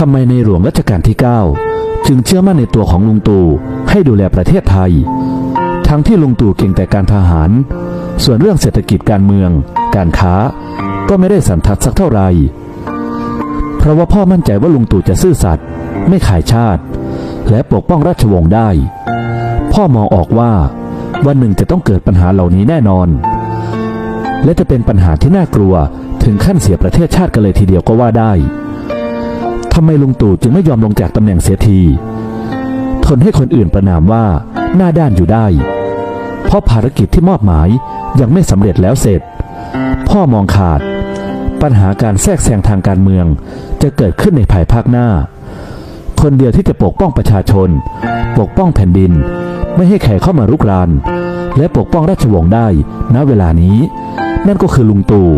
ทำไมในหลวงรัชกาลที่ 9 จึงเชื่อมั่นในตัวของลุงตู่ให้ดูแลประเทศไทย ทั้งที่ลุงตู่เก่งแต่การทหาร ส่วนเรื่องเศรษฐกิจการเมือง การค้า ก็ไม่ได้สันทัดสักเท่าไหร่เพราะว่าพ่อมั่นใจว่าลุงตู่จะซื่อสัตย์ไม่ขายชาติ และปกป้องราชวงศ์ได้ พ่อมองออกว่าวันหนึ่งจะต้องเกิดปัญหาเหล่านี้แน่นอน และจะเป็นปัญหาที่น่ากลัวถึงขั้นเสียประเทศชาติกันเลยทีเดียวก็ว่าได้ ทำไมลุงตู่จึงไม่ยอมลงจากตำแหน่งเสียที ทนให้คนอื่นประนามว่าหน้าด้านอยู่ได้ เพราะภารกิจที่มอบหมายยังไม่สำเร็จแล้วเสร็จ พ่อมองขาด ปัญหาการแทรกแซงทางการเมืองจะเกิดขึ้นในภายภาคหน้า คนเดียวที่จะปกป้องประชาชน ปกป้องแผ่นดิน ไม่ให้ใครเข้ามารุกราน และปกป้องราชวงศ์ได้ณเวลานี้ นั่นก็คือลุงตู่